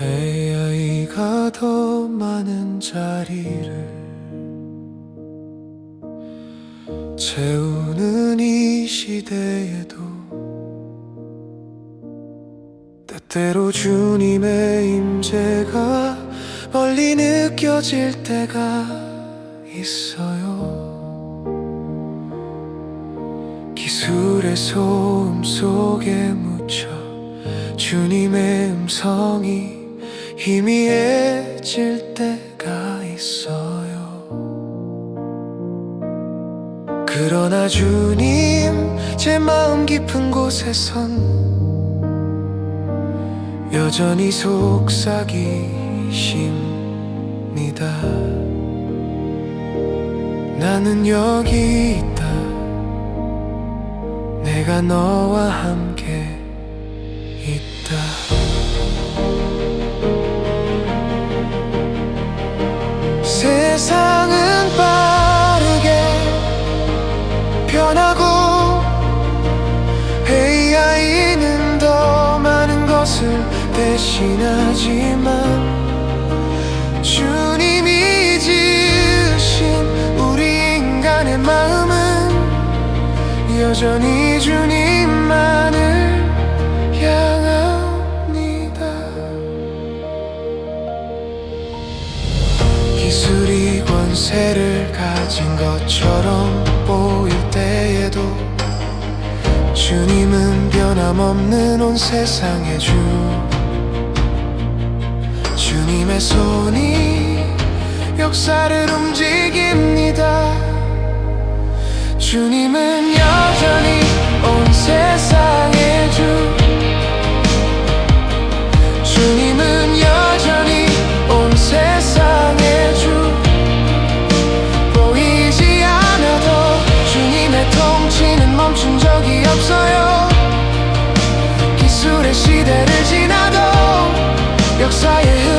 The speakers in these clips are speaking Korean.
우리가 더 많은 자리를 채우는 이 시대에도 때때로 주님의 임재가 멀리 느껴질 때가 있어요. 기술의 소음 속에 묻혀 주님의 음성이 희미해질 때가 있어요. 그러나 주님 제 마음 깊은 곳에선 여전히 속삭이십니다. 나는 여기 있다. 내가 너와 함께 변하고 AI는 더 많은 것을 대신하지만 주님이 지으신 우리 인간의 마음은 여전히 주님만을 향합니다. 기술이 권세를 가진 것처럼 때에도 주님은 변함없는 온 세상의 주. 주님의 손이 역사를 움직입니다. 주님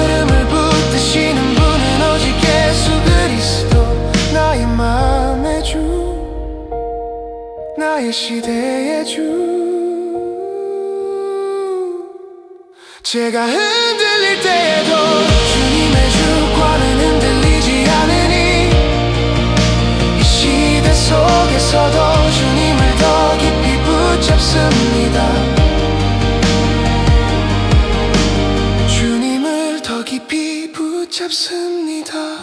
흐름을 붙드시는 분은 오직 예수 그리스도 나의 마음의 주 나의 시대의 주. 제가 흔들릴 때에도 주님의 주 잡습니다